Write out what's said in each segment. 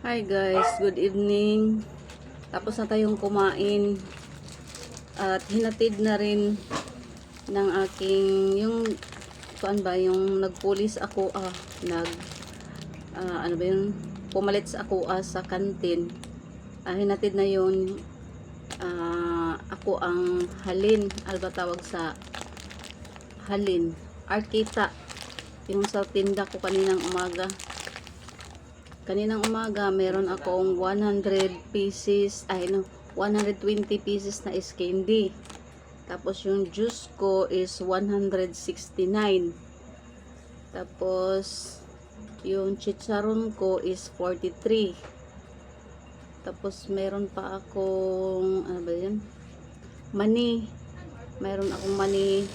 Hi guys, good evening. Tapos na tayong kumain. At hinatid na rin ng aking yung kuan ba yung nagpulis ako ah nag ah, ano ba yun? Pumalit sa ako ah, sa kantin. Ah, hinatid na yun. Ah, ako ang halin. Alba tawag sa halin? Arkita. Yung sa tinda ko kaninang umaga Kaninang umaga, meron akong 100 pieces, ay no, 120 pieces na is candy. Tapos yung juice ko is 169. Tapos yung chicharon ko is 43. Tapos meron pa akong ano ba 'yan? Mani. Meron akong mani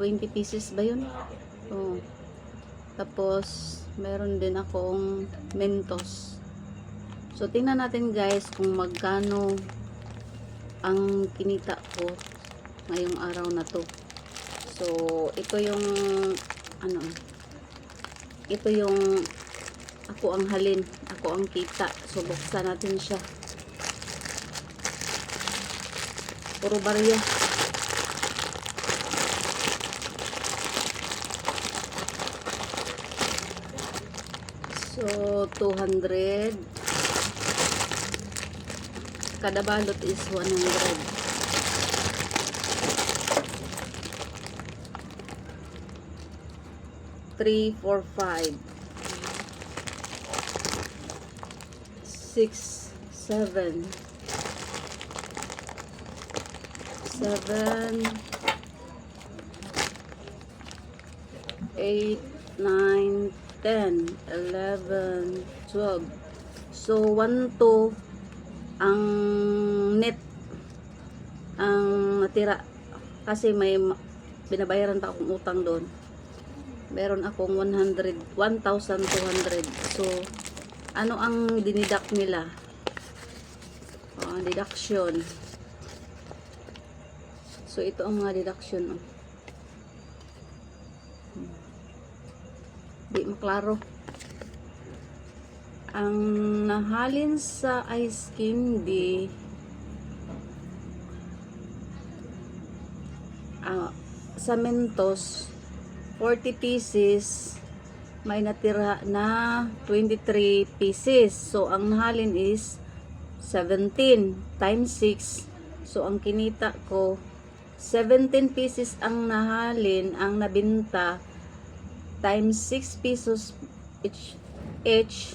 20 pieces ba 'yun? Oh. Tapos meron din akong Mentos. So, tingnan natin guys kung magkano ang kinita ko ngayong araw na to. So, ito yung ano ito yung ako ang halin, ako ang kita. So, buksan natin siya. Puro barya. So, 200. Kada balot is 100. Three, four, five. Six, seven. Seven. Eight, nine, 10, 11, 12. So, 1 to ang net ang natira. Kasi may ma- binabayaran pa akong utang doon. Meron akong 100, 1,200. So, ano ang dinidak nila? Oh, deduction. So, ito ang mga deduction. Oh. Di maklaro. Ang nahalin sa ice candy ah, sa Mentos 40 pieces may natira na 23 pieces. So ang nahalin is 17 times 6 so ang kinita ko 17 pieces ang nahalin ang nabinta times 6 pesos each each.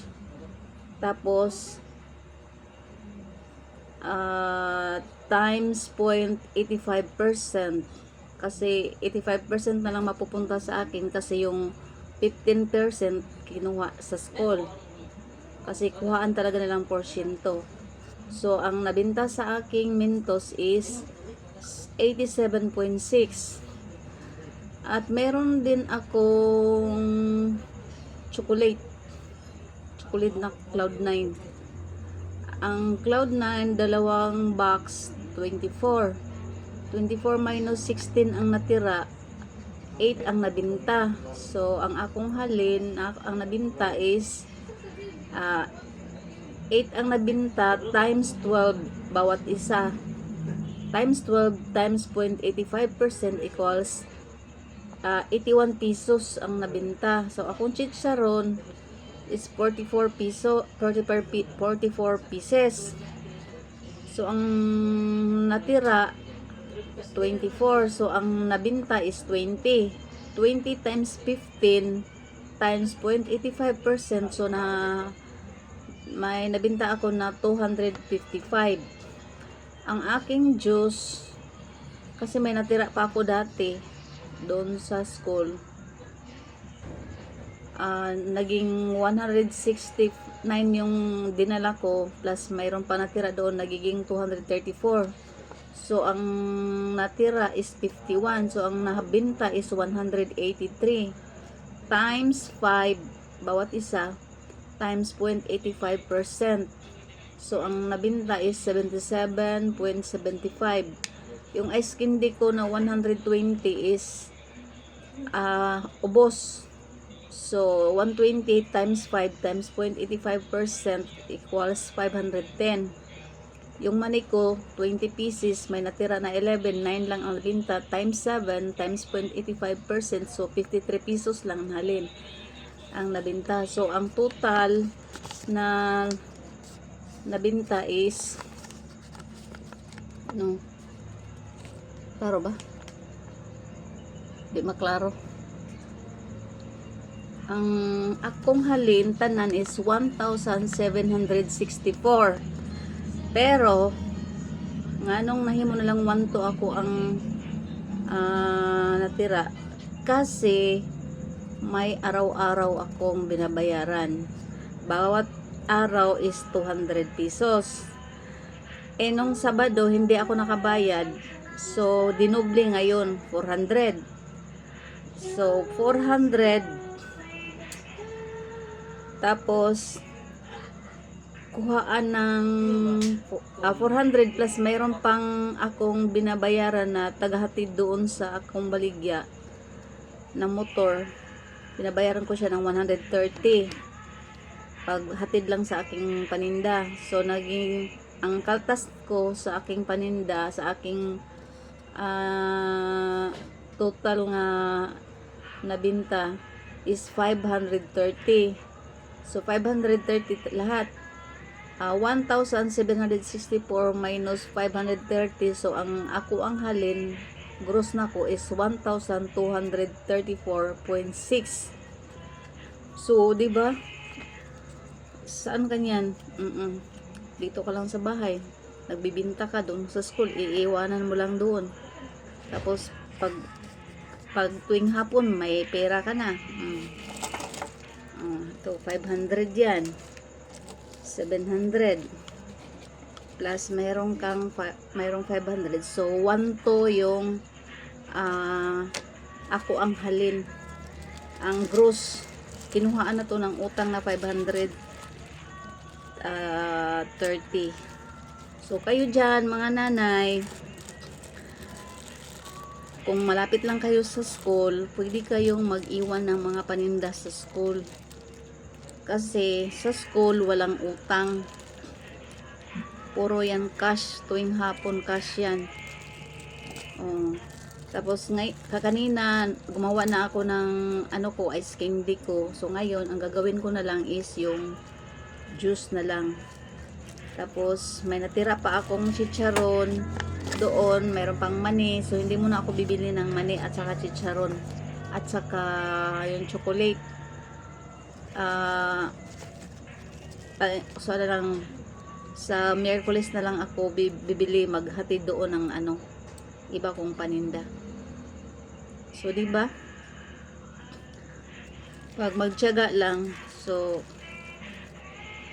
Tapos uh, times 0.85% kasi 85% na lang mapupunta sa akin kasi yung 15% kinuha sa school. Kasi kuhaan talaga nilang porsyento. So ang nabinta sa aking mintos is 87.6 at meron din akong chocolate. Chocolate na Cloud9. Ang Cloud9, dalawang box, 24. 24 minus 16 ang natira. 8 ang nabinta. So, ang akong halin, ang nabinta is uh, 8 ang nabinta times 12 bawat isa. Times 12 times 0.85% equals uh, 81 pesos ang nabenta. So, akong chicharon is 44 piso, 44, 44 pieces. So, ang natira, 24. So, ang nabinta is 20. 20 times 15 times 0.85%. So, na may nabinta ako na 255. Ang aking juice, kasi may natira pa ako dati, doon sa school uh, naging 169 yung dinala ko plus mayroon pa natira doon nagiging 234 so ang natira is 51 so ang nabinta is 183 times 5 bawat isa times 0.85% so ang nabinta is 77.75 yung ice candy ko na 120 is uh, ubos. So, 120 times 5 times 0.85% equals 510. Yung money ko, 20 pieces, may natira na 11, 9 lang ang binta, times 7 times 0.85%, so 53 pesos lang ang halin ang nabinta. So, ang total na nabinta is no klaro ba? Di maklaro ang akong halin tanan is 1,764 pero nganong nahimo na lang 1 to ako ang ah, natira kasi may araw-araw akong binabayaran. Bawat araw is 200 pesos. Eh nung Sabado hindi ako nakabayad. So dinuble ngayon 400 so 400 tapos, kuhaan ng ah, 400 plus mayroon pang akong binabayaran na tagahatid doon sa akong baligya na motor. Binabayaran ko siya ng 130. Pag hatid lang sa aking paninda. So, naging, ang kaltas ko sa aking paninda, sa aking ah, total nga nabinta is 530. So, 530 t- lahat. Ah, 1,764 minus 530. So, ang ako ang halin, gross na ko is 1,234.6. So, di ba? Saan kanyan? Mm Dito ka lang sa bahay. Nagbibinta ka doon sa school. Iiwanan mo lang doon. Tapos, pag pag tuwing hapon, may pera ka na. Mm. Oh, ito, 500 yan. 700. Plus, mayroong kang, mayroong 500. So, 1 to yung ah, ako ang halin. Ang gross, kinuhaan na to ng utang na 500 ah, 30. So, kayo dyan, mga nanay, kung malapit lang kayo sa school, pwede kayong mag-iwan ng mga paninda sa school. Kasi sa school walang utang. Puro yan cash. Tuwing hapon cash yan. Oh. Tapos ngay kakanina gumawa na ako ng ano ko ice candy ko. So ngayon ang gagawin ko na lang is yung juice na lang. Tapos may natira pa akong chicharon doon, mayroon pang mani. So hindi muna ako bibili ng mani at saka chicharon at saka yung chocolate. Uh, so ano lang sa Miyerkules na lang ako bi- bibili maghatid doon ng ano iba kong paninda. So di ba? Pag magtiyaga lang so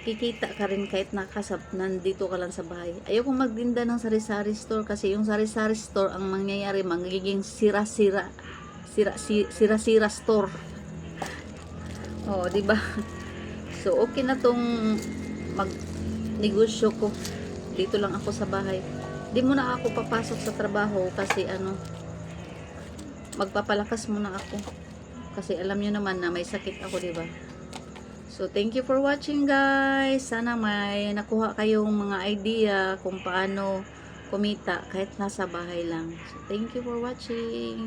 kikita ka rin kahit nakasap nandito ka lang sa bahay ayoko magtinda ng sari-sari store kasi yung sari-sari store ang mangyayari magiging sira-sira sira- sira-sira store Oh, 'di ba? So okay na tong mag negosyo ko. Dito lang ako sa bahay. Di muna ako papasok sa trabaho kasi ano magpapalakas muna ako. Kasi alam niyo naman na may sakit ako, 'di ba? So thank you for watching, guys. Sana may nakuha kayong mga idea kung paano kumita kahit nasa bahay lang. So thank you for watching.